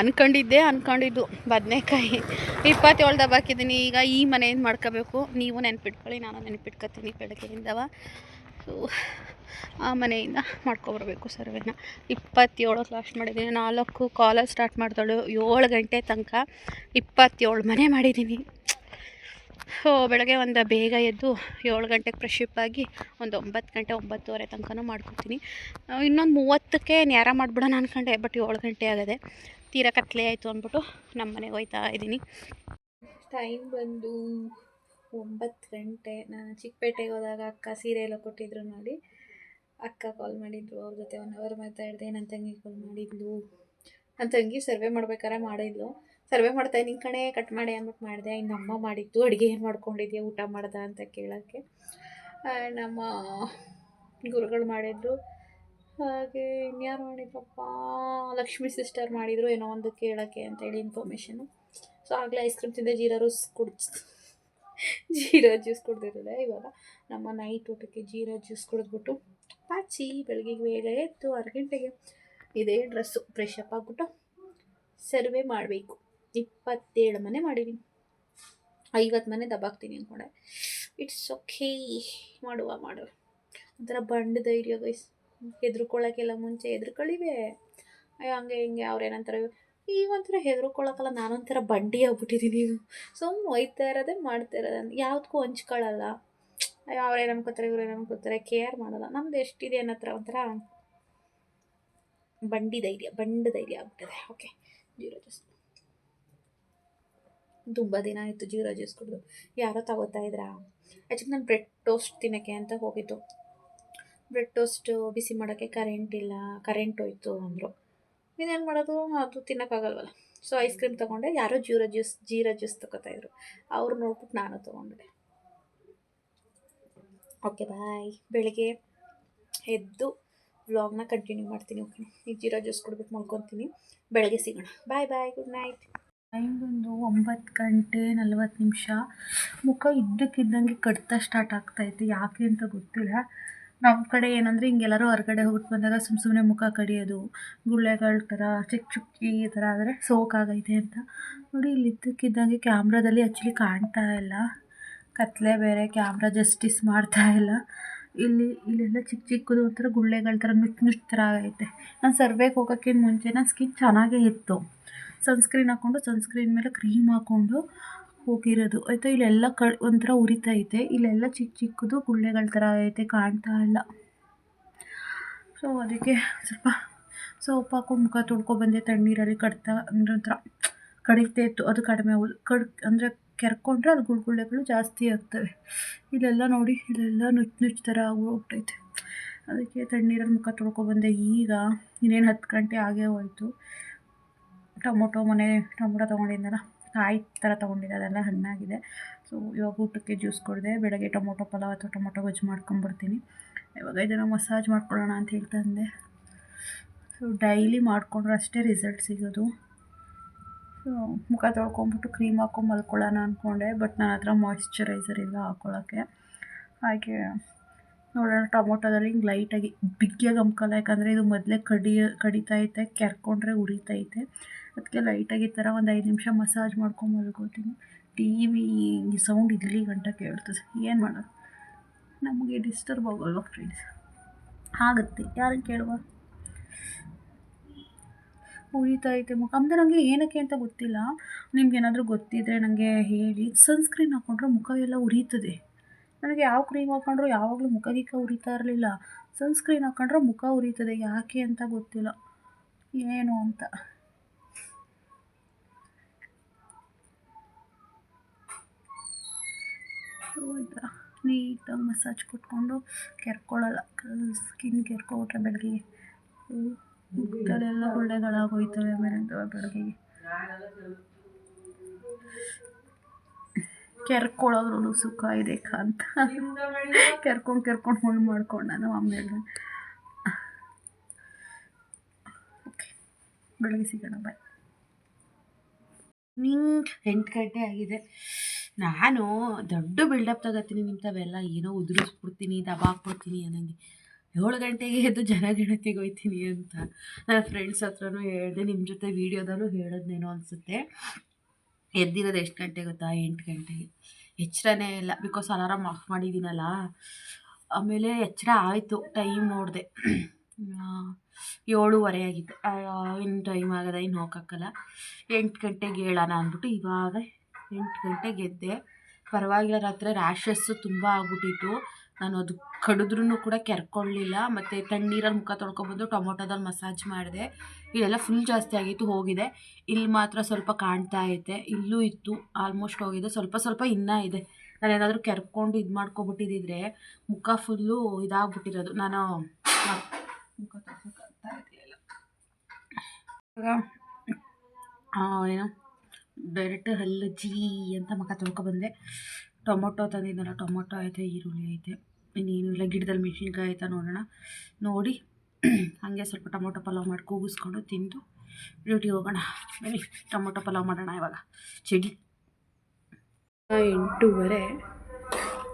ಅನ್ಕೊಂಡಿದ್ದೆ, ಅನ್ಕೊಂಡಿದ್ದು ಬದನೆಕಾಯಿ. ಇಪ್ಪತ್ತೇಳು ದಬ್ಬ ಹಾಕಿದ್ದೀನಿ. ಈಗ ಈ ಮನೆಯಿಂದ ಮಾಡ್ಕೋಬೇಕು. ನೀವು ನೆನ್ಪಿಟ್ಕೊಳ್ಳಿ, ನಾನು ನೆನ್ಪಿಟ್ಕೊತೀನಿ ಬೆಳಗ್ಗೆಯಿಂದವ ಸೊ ಆ ಮನೆಯಿಂದ ಮಾಡ್ಕೊಬರ್ಬೇಕು ಸರ್ವೆನ. ಇಪ್ಪತ್ತೇಳಕ್ಕೆ ಲಾಸ್ಟ್ ಮಾಡಿದ್ದೀನಿ. ನಾಲ್ಕು ಕಾಲೇಜ್ ಸ್ಟಾರ್ಟ್ ಮಾಡ್ತಾಳು ಏಳು ಗಂಟೆ ತನಕ ಇಪ್ಪತ್ತೇಳು ಮನೆ ಮಾಡಿದ್ದೀನಿ. ಸೊ ಬೆಳಗ್ಗೆ ಒಂದು ಬೇಗ ಎದ್ದು ಏಳು ಗಂಟೆಗೆ ಫ್ರೆಶಪ್ ಆಗಿ ಒಂದು ಒಂಬತ್ತು ಗಂಟೆ, ಒಂಬತ್ತುವರೆ ತನಕನೂ ಮಾಡ್ಕೊತೀನಿ. ಇನ್ನೊಂದು ಮೂವತ್ತಕ್ಕೆ ನ್ಯಾರ ಮಾಡಿಬಿಡೋಣ ಅನ್ಕೊಂಡೆ ಬಟ್ ಏಳು ಗಂಟೆ ಆಗದೆ. ತೀರಾ ಕತ್ಲೆ ಆಯಿತು ಅಂದ್ಬಿಟ್ಟು ನಮ್ಮ ಮನೆಗೆ ಹೋಯ್ತಾ ಇದ್ದೀನಿ ಟೈಮ್ ಬಂದು ಒಂಬತ್ತು ಗಂಟೆ. ನಾನು ಚಿಕ್ಕಪೇಟೆಗೆ ಹೋದಾಗ ಅಕ್ಕ ಸೀರೆ ಎಲ್ಲ ಕೊಟ್ಟಿದ್ರು ನೋಡಿ. ಅಕ್ಕ ಕಾಲ್ ಮಾಡಿದ್ರು, ಅವ್ರ ಜೊತೆ ಒನ್ ಅವರ್ ಮಾತಾಡಿದೆ. ನನ್ನ ತಂಗಿ ಕಾಲ್ ಮಾಡಿದ್ಲು. ನನ್ನ ತಂಗಿ ಸರ್ವೆ ಮಾಡ್ಬೇಕಾರೆ ಮಾಡಿದ್ಲು. ಸರ್ವೆ ಮಾಡ್ತಾ ಇದ್ದೀನಿ ಕಣೆ ಕಟ್ ಮಾಡಿ ಅಂದ್ಬಿಟ್ಟು ಮಾಡಿದೆ. ಇನ್ನು ಅಮ್ಮ ಮಾಡಿದ್ದು ಅಡುಗೆ ಏನು ಮಾಡ್ಕೊಂಡಿದ್ಯಾ, ಊಟ ಮಾಡ್ದ ಅಂತ ಕೇಳೋಕ್ಕೆ. ನಮ್ಮ ಗುರುಗಳು ಮಾಡಿದ್ರು. ಹಾಗೆ ಇನ್ಯಾರು ಮಾಡಿದ್ರಪ್ಪ, ಲಕ್ಷ್ಮೀ ಸಿಸ್ಟರ್ ಮಾಡಿದರು ಏನೋ ಒಂದು ಕೇಳೋಕ್ಕೆ ಅಂತೇಳಿ ಇನ್ಫಾರ್ಮೇಷನು ಸೊ ಆಗಲೇ ಐಸ್ ಕ್ರೀಮ್ ತಿಂದೆ, ಜೀರಾ ರೂಸ್ ಕುಡ್ಸ್ ಜೀರಾ ಜ್ಯೂಸ್ ಕುಡ್ದಿರೋದೆ ಇವಾಗ. ನಮ್ಮ ನೈಟ್ ಊಟಕ್ಕೆ ಜೀರಾ ಜ್ಯೂಸ್ ಕುಡಿದ್ಬಿಟ್ಟು ಪಾಚಿ ಬೆಳಗ್ಗೆ ಬೇಗ ಎತ್ತು ಆರು ಗಂಟೆಗೆ ಇದೇ ಡ್ರೆಸ್ಸು ಫ್ರೆಶ್ ಅಪ್ ಆಗಿಬಿಟ್ಟು ಸರ್ವೆ ಮಾಡಬೇಕು. ಇಪ್ಪತ್ತೇಳು ಮನೆ ಮಾಡೀನಿ ಐವತ್ತು ಮನೆ ದಬ್ಬಾಕ್ತೀನಿ ಅಂದ್ಕೊಂಡೆ ಇಟ್ಸ್ ಓಕೆ ಮಾಡುವ ಮಾಡುವ. ಒಂಥರ ಬಂಡ ಧೈರ್ಯ ಗೈಸ್ ಹೆದ್ರುಕೊಳ್ಳೋಕ್ಕೆಲ್ಲ ಮುಂಚೆ ಹೆದ್ರುಕೊಳ್ಳಿವೆ ಅಯ್ಯೋ, ಹಂಗೆ, ಹಿಂಗೆ ಅವ್ರೇನಂತಾರೆ ಈಗ ಒಂಥರ ಹೆದರ್ಕೊಳ್ಳೋಕ್ಕಲ್ಲ ನಾನೊಂಥರ ಬಂಡಿ ಆಗ್ಬಿಟ್ಟಿದ್ದೀನಿ ಸುಮ್ಮನೆ ಒಯ್ತಾ ಇರೋದೇ, ಮಾಡ್ತಾ ಇರೋದು. ಯಾವುದಕ್ಕೂ ಹಂಚ್ಕೊಳ್ಳಲ್ಲ ಅಯ್ಯೋ ಅವ್ರೇನು ಅನ್ಕೋತಾರೆ ಇವ್ರೇನು ಅನ್ಕೋತಾರೆ ಕೇರ್ ಮಾಡಲ್ಲ. ನಮ್ದು ಎಷ್ಟಿದೆ ಅನ್ನೋ ಹತ್ರ ಒಂಥರ ಬಂಡಿ ಧೈರ್ಯ, ಬಂಡ ಧೈರ್ಯ ಆಗ್ಬಿಟ್ಟಿದೆ. ಓಕೆ ಜೀರೋ ಜ್ಯೂಸ್ ತುಂಬ ದಿನ ಆಯಿತು ಜೀರಾ ಜ್ಯೂಸ್ ಕುಡಿದು. ಯಾರೋ ತಗೋತಾ ಇದ್ರಾ? ಆ್ಯಕ್ಚುಲಿ ನಾನು ಬ್ರೆಡ್ ಟೋಸ್ಟ್ ತಿನ್ನೋಕ್ಕೆ ಅಂತ ಹೋಗಿದ್ದು. ಬ್ರೆಡ್ ಟೋಸ್ಟ್ ಬಿಸಿ ಮಾಡೋಕ್ಕೆ ಕರೆಂಟ್ ಇಲ್ಲ ಕರೆಂಟ್ ಹೋಯ್ತು ಅಂದರು. ಇನ್ನೇನು ಮಾಡೋದು? ಅದು ತಿನ್ನೋಕ್ಕಾಗಲ್ವಲ್ಲ. ಸೊ ಐಸ್ ಕ್ರೀಮ್ ತೊಗೊಂಡೆ. ಯಾರೋ ಜೀರಾ ಜ್ಯೂಸ್ ಜೀರಾ ಜ್ಯೂಸ್ ತೊಗೋತಾಯಿದ್ರು ಅವ್ರು ನೋಡ್ಬಿಟ್ಟು ನಾನು ತೊಗೊಂಡೆ. ಓಕೆ ಬಾಯ್ ಬೆಳಿಗ್ಗೆ ಎದ್ದು ವ್ಲಾಗ್ನ ಕಂಟಿನ್ಯೂ ಮಾಡ್ತೀನಿ ಓಕೆ ಈಗ ಜೀರಾ ಜ್ಯೂಸ್ ಕುಡ್ಬಿಟ್ಟು ಮಲ್ಕೊತೀನಿ. ಬೆಳಗ್ಗೆ ಸಿಗೋಣ. Bye bye good night time ಬಂದು ಒಂಬತ್ತು ಗಂಟೆ ನಲ್ವತ್ತು ನಿಮಿಷ ಮುಖ ಇದ್ದಕ್ಕಿದ್ದಂಗೆ ಕಡ್ತಾ ಸ್ಟಾರ್ಟ್ ಆಗ್ತಾಯಿತ್ತು ಯಾಕೆ ಅಂತ ಗೊತ್ತಿಲ್ಲ. ನಮ್ಮ ಕಡೆ ಏನಂದರೆ ಹಿಂಗೆಲ್ಲರೂ ಹೊರಗಡೆ ಹೋಗ್ಬಿಟ್ಟು ಬಂದಾಗ ಸುಮ್ಮ ಸುಮ್ಮನೆ ಮುಖ ಕಡಿಯೋದು, ಗುಳ್ಳೆಗಳ ಥರ ಚಿಕ್ಕ ಚುಕ್ಕಿ ಈ ಥರ ಆದರೆ ಸೋಕಾಗೈತೆ ಅಂತ. ನೋಡಿ, ಇಲ್ಲಿ ಇದ್ದಕ್ಕಿದ್ದಂಗೆ ಕ್ಯಾಮ್ರಾದಲ್ಲಿ ಆ್ಯಕ್ಚುಲಿ ಕಾಣ್ತಾ ಇಲ್ಲ. ಕತ್ತಲೆ ಬೇರೆ, ಕ್ಯಾಮ್ರಾ ಜಸ್ಟಿಸ್ ಮಾಡ್ತಾ ಇಲ್ಲ. ಇಲ್ಲಿ, ಇಲ್ಲೆಲ್ಲ ಚಿಕ್ಕ ಚಿಕ್ಕದು ಒಂಥರ ಗುಳ್ಳೆಗಳ ಥರ ನುಚ್ಚು ನುಚ್ಚು ಥರ ಆಗೈತೆ. ನಾನು ಸರ್ವೇಗೆ ಹೋಗೋಕ್ಕಿಂತ ಮುಂಚೆ ನನ್ನ ಸ್ಕಿನ್ ಚೆನ್ನಾಗೇ ಇತ್ತು. ಸನ್ಸ್ಕ್ರೀನ್ ಹಾಕ್ಕೊಂಡು ಸನ್ಸ್ಕ್ರೀನ್ ಮೇಲೆ ಕ್ರೀಮ್ ಹಾಕ್ಕೊಂಡು ಹೋಗಿರೋದು. ಆಯಿತಾ, ಇಲ್ಲೆಲ್ಲ ಕ, ಒಂಥರ ಉರಿತೈತೆ ಇಲ್ಲೆಲ್ಲ ಚಿಕ್ಕ ಚಿಕ್ಕದು ಗುಳ್ಳೆಗಳ ಥರ ಐತೆ, ಕಾಣ್ತಾ ಇಲ್ಲ. ಸೊ ಅದಕ್ಕೆ ಸ್ವಲ್ಪ ಸೋಪ್ ಹಾಕೊಂಡು ಮುಖ ತೊಳ್ಕೊಬಂದೆ ತಣ್ಣೀರಲ್ಲಿ ಕಡ್ತಾ, ಅಂದ್ರೆ ಒಂಥರ ಕಡಿತಾ ಇತ್ತು. ಅದು ಕಡಿಮೆ ಆಗೋದು. ಕಡ್, ಅಂದರೆ ಕೆರ್ಕೊಂಡ್ರೆ ಅದು ಗುಳ್ಗುಳ್ಳೆಗಳು ಜಾಸ್ತಿ ಆಗ್ತವೆ. ಇಲ್ಲೆಲ್ಲ ನೋಡಿ, ಇಲ್ಲೆಲ್ಲ ನುಚ್ಚು ನುಚ್ಚು ಥರ ಆಗೋಗ್ಬಿಟ್ಟೈತೆ. ಅದಕ್ಕೆ ತಣ್ಣೀರಲ್ಲಿ ಮುಖ ತೊಳ್ಕೊಬಂದೆ ಈಗ ಇನ್ನೇನು ಹತ್ತು ಗಂಟೆ ಆಗೇ ಹೋಯ್ತು. ಟೊಮೊಟೊ ಮನೆ ಟೊಮೊಟೊ ತೊಗೊಂಡಿದ್ದೆನಲ್ಲ ಕಾಯಿ ಥರ ತೊಗೊಂಡಿದ್ದೆ ಅದೆಲ್ಲ ಹಣ್ಣಾಗಿದೆ. ಸೊ ಇವಾಗ ಊಟಕ್ಕೆ ಜ್ಯೂಸ್ ಕೊಡಿದೆ, ಬೆಳಗ್ಗೆ ಟೊಮೊಟೊ ಪಲಾವ್ ಅಥವಾ ಟೊಮೊಟೊ ಗೊಜ್ಜು ಮಾಡ್ಕೊಂಬರ್ತೀನಿ ಇವಾಗ ಇದನ್ನು ಮಸಾಜ್ ಮಾಡ್ಕೊಳ್ಳೋಣ ಅಂತ ಹೇಳ್ತಂದೆ ಸೊ ಡೈಲಿ ಮಾಡಿಕೊಂಡ್ರೆ ಅಷ್ಟೇ ರಿಸಲ್ಟ್ ಸಿಗೋದು. ಸೊ ಮುಖ ತೊಳ್ಕೊಂಬಿಟ್ಟು ಕ್ರೀಮ್ ಹಾಕೊಂಡು ಮಲ್ಕೊಳ್ಳೋಣ ಅಂದ್ಕೊಂಡೆ ಬಟ್ ನನ್ನ ಹತ್ರ ಮಾಯ್ಶ್ಚರೈಸರ್ ಇಲ್ಲ ಹಾಕ್ಕೊಳ್ಳೋಕ್ಕೆ ಹಾಗೆ ನೋಡೋಣ. ಟೊಮೊಟೊದಲ್ಲಿ ಹಿಂಗೆ ಲೈಟಾಗಿ ಬಿಗ್ಗಿಯಾಗಿ ಹಮ್ಕಲ್ಲ ಯಾಕಂದರೆ ಇದು ಮೊದಲೇ ಕಡಿ, ಕಡಿತಾ ಐತೆ, ಕೆರ್ಕೊಂಡ್ರೆ ಉರಿತೈತೆ ಅದಕ್ಕೆ ಲೈಟಾಗಿ ಈ ಥರ ಒಂದು ಐದು ನಿಮಿಷ ಮಸಾಜ್ ಮಾಡ್ಕೊಂಡು ಮಲ್ಕೋತೀನಿ. ಟಿ ವಿ ಸೌಂಡ್ ಇಲ್ಲಿ ಗಂಟ ಕೇಳ್ತದೆ. ಏನು ಮಾಡೋದು? ನಮಗೆ ಡಿಸ್ಟರ್ಬ್ ಆಗೋಲ್ವ ಫ್ರೆಂಡ್ಸ್ ಆಗುತ್ತೆ ಯಾರು ಕೇಳುವ? ಉರಿತೈತೆ ಮುಖ. ಅಂದರೆ ನನಗೆ ಏನಕ್ಕೆ ಅಂತ ಗೊತ್ತಿಲ್ಲ. ನಿಮ್ಗೇನಾದರೂ ಗೊತ್ತಿದ್ದರೆ ನನಗೆ ಹೇಳಿ. ಸನ್ಸ್ಕ್ರೀನ್ ಹಾಕ್ಕೊಂಡ್ರೆ ಮುಖ ಎಲ್ಲ ಉರಿತದೆ. ನನಗೆ ಯಾವ ಕ್ರೀಮ್ ಹಾಕೊಂಡ್ರು ಯಾವಾಗಲೂ ಮುಖ ಗಿಖ ಉರಿತಾ ಇರಲಿಲ್ಲ. ಸನ್ಸ್ಕ್ರೀನ್ ಹಾಕ್ಕೊಂಡ್ರೆ ಮುಖ ಉರಿತದೆ, ಯಾಕೆ ಅಂತ ಗೊತ್ತಿಲ್ಲ. ಏನು ಅಂತ. ನೀಟಾಗಿ ಮಸಾಜ್ ಕೊಟ್ಕೊಂಡು ಕೆರ್ಕೊಳ್ಳಲ್ಲ. ಸ್ಕಿನ್ ಕೆರ್ಕೊಬಿಟ್ರೆ ಬೆಳಗ್ಗೆ. ಮುಖದಲ್ಲೆಲ್ಲ ಒಳ್ಳೆಗಳಾಗೋಯ್ತವೆ ಆಮೇಲೆ ಬೆಳಗ್ಗೆಗೆ ಕೆರ್ಕೊಳ್ಳೋದ್ರಲ್ಲೂ ಸುಖ ಇದೆ ಅಂತ. ಕೆರ್ಕೊಂಡು ಕೆರ್ಕೊಂಡು ಮಣ್ಣು ಮಾಡ್ಕೊಂಡು ನಾನು ಆಮೇಲೆ. ಓಕೆ, ಬೆಳಗ್ಗೆ ಸಿಗೋಣ ಬಾಯ್ ನಿಂಗೆ ಎಂಟು ಗಂಟೆ ಆಗಿದೆ. ನಾನು ದೊಡ್ಡ ಬಿಲ್ಡಪ್ ತಗೋತೀನಿ ನಿಂತವೆಲ್ಲ, ಏನೋ ಉದುರಿಸ್ಬಿಡ್ತೀನಿ ದಬಾಕ್ಬಿಡ್ತೀನಿ ಅನ್ನಂಗೆ. ಏಳು ಗಂಟೆಗೆ ಎದ್ದು ಜನ ಹೋಯ್ತೀನಿ ಅಂತ. ನನ್ನ ಫ್ರೆಂಡ್ಸ್ ಹತ್ರನೂ ಹೇಳಿದೆ ನಿಮ್ಮ ಜೊತೆ ವೀಡಿಯೋದಲ್ಲೂ ಹೇಳೋದೇನೋ ಅನಿಸುತ್ತೆ. ಎದ್ದಿರೋದು ಎಷ್ಟು ಗಂಟೆ ಗೊತ್ತಾ? ಎಂಟು ಗಂಟೆಗೆ ಎಚ್ಚರನೇ ಇಲ್ಲ. ಬಿಕಾಸ್ ಅಲಾರಾಮ್ ಆಫ್ ಮಾಡಿದ್ದೀನಲ್ಲ ಆಮೇಲೆ ಎಚ್ಚರ ಆಯಿತು. ಟೈಮ್ ನೋಡಿದೆ. ಏಳುವರೆ ಆಗಿತ್ತು. ಇನ್ನು ಟೈಮ್ ಆಗದ, ಇನ್ನು ಹೋಗೋಕ್ಕಲ್ಲ ಎಂಟು ಗಂಟೆಗೆ ಹೇಳೋಣ ಅಂದ್ಬಿಟ್ಟು ಇವಾಗ ಎಂಟು ಗಂಟೆಗೆ ಎದ್ದೆ. ಪರವಾಗಿಲ್ಲ, ರಾತ್ರಿ ರ್ಯಾಷಸ್ಸು ತುಂಬ ಆಗ್ಬಿಟ್ಟಿತ್ತು. ನಾನು ಅದು ಕಡಿದ್ರೂ ಕೂಡ ಕೆರ್ಕೊಳ್ಳಿಲ್ಲ. ಮತ್ತು ತಣ್ಣೀರಲ್ಲಿ ಮುಖ ತೊಳ್ಕೊಬಂದು ಟೊಮೊಟೊದಲ್ಲಿ ಮಸಾಜ್ ಮಾಡಿದೆ. ಇಲ್ಲೆಲ್ಲ ಫುಲ್ ಜಾಸ್ತಿ ಆಗಿತ್ತು, ಹೋಗಿದೆ. ಇಲ್ಲಿ ಮಾತ್ರ ಸ್ವಲ್ಪ ಕಾಣ್ತಾ ಐತೆ ಇಲ್ಲೂ ಇತ್ತು ಆಲ್ಮೋಸ್ಟ್ ಹೋಗಿದೆ. ಸ್ವಲ್ಪ ಸ್ವಲ್ಪ ಇನ್ನೂ ಇದೆ. ನಾನು ಏನಾದರೂ ಕೆರ್ಕೊಂಡು ಇದು ಮಾಡ್ಕೊಬಿಟ್ಟಿದ್ದಿದ್ರೆ ಮುಖ ಫುಲ್ಲು ಇದಾಗ್ಬಿಟ್ಟಿರೋದು. ನಾನು ಮುಖ ಏನು ಡೈರೆಕ್ಟ್ ಜೀ ಅಂತ ಮುಖ ತೊಳ್ಕೊಬಂದೆ. ಟೊಮೊಟೊ ತಂದಿದ್ದಾರೆ ಟೊಮೊಟೊ ಐತೆ, ಈರುಳ್ಳಿ ಐತೆ, ಇನ್ನೇನು ಇಲ್ಲ, ಗಿಡದಲ್ಲಿ ಮೆಣಸಿನ್ಕಾಯಿ ಐತೆ ನೋಡೋಣ. ನೋಡಿ, ಹಾಗೆ ಸ್ವಲ್ಪ ಟೊಮೊಟೊ ಪಲಾವ್ ಮಾಡಿ ಕೂಗಿಸ್ಕೊಂಡು ತಿಂದು ಡ್ಯೂಟಿಗೆ ಹೋಗೋಣ. ಬನ್ನಿ, ಟೊಮೊಟೊ ಪಲಾವ್ ಮಾಡೋಣ ಇವಾಗ. ಚಳಿ ಎಂಟೂವರೆ,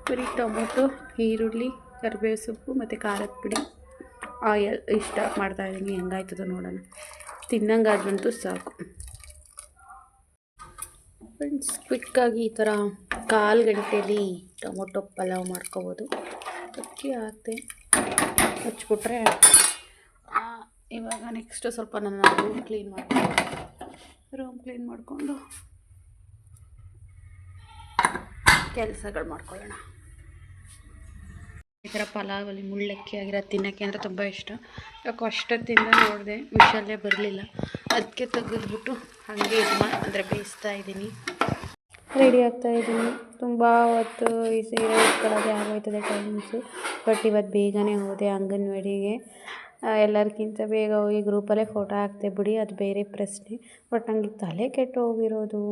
ಬರೀ ಟೊಮೊಟೊ, ಈರುಳ್ಳಿ, ಕರಿಬೇವು ಸೊಪ್ಪು ಮತ್ತು ಖಾರದ ಪುಡಿ. ಆಯಲ್ ಇಷ್ಟ ಮಾಡ್ತಾಯಿದ್ದೀನಿ ಹೆಂಗಾಯ್ತದ ನೋಡೋಣ. ತಿನ್ನಂಗಾದ್ರಂತೂ ಸಾಕು. ಫ್ರೆಂಡ್ಸ್ ಕ್ವಿಕ್ಕಾಗಿ ಈ ಥರ ಕಾಲು ಗಂಟೆಯಲ್ಲಿ ಟೊಮೊಟೊ ಪಲಾವ್ ಮಾಡ್ಕೋಬೋದು. ಅಕ್ಕಿ ಹಾಕ್ತೆ ಹಚ್ಬಿಟ್ರೆ ಇವಾಗ ನೆಕ್ಸ್ಟ್ ಸ್ವಲ್ಪ ನನ್ನ ರೂಮ್ ಕ್ಲೀನ್ ಮಾಡ್ಕೊಂಡು ರೂಮ್ ಕ್ಲೀನ್ ಮಾಡಿಕೊಂಡು ಕೆಲಸಗಳು ಮಾಡ್ಕೊಳ್ಳೋಣ. ಈ ಥರ ಪಲಾವಲ್ಲಿ ಮುಳ್ಳಕ್ಕಿ ಆಗಿರೋ ತಿನ್ನೋಕ್ಕೆ ಅಂದರೆ ತುಂಬ ಇಷ್ಟ. ಯಾಕೋ ಅಷ್ಟೊತ್ತಿಂದ ನೋಡಿದೆ ವಿಷಲ್ಲೇ ಬರಲಿಲ್ಲ. ಅದಕ್ಕೆ ತೆಗೆದ್ಬಿಟ್ಟು ಹಾಗೆ ಇದು ಮಾಡಿ ಅಂದರೆ ಬೇಯಿಸ್ತಾ ಇದ್ದೀನಿ. ರೆಡಿ ಆಗ್ತಾ ಇದ್ದೀನಿ. ತುಂಬ ಹೊತ್ತು ಈ ಸೀರೆ ಉಟ್ಕೊಳ್ಳೋದೇ ಆಗೋಯ್ತದೆ ಟೈಮ್ಸು ಬಟ್ ಇವತ್ತು ಬೇಗನೆ ಹೋದೆ ಅಂಗನವಾಡಿಗೆ. ಎಲ್ಲರಿಗಿಂತ ಬೇಗ ಹೋಗಿ ಗ್ರೂಪಲ್ಲೇ ಫೋಟೋ ಹಾಕ್ತೆ ಬಿಡಿ, ಅದು ಬೇರೆ ಪ್ರಶ್ನೆ. ಬಟ್ ನನಗೆ ತಲೆ ಕೆಟ್ಟು ಹೋಗಿರೋದು.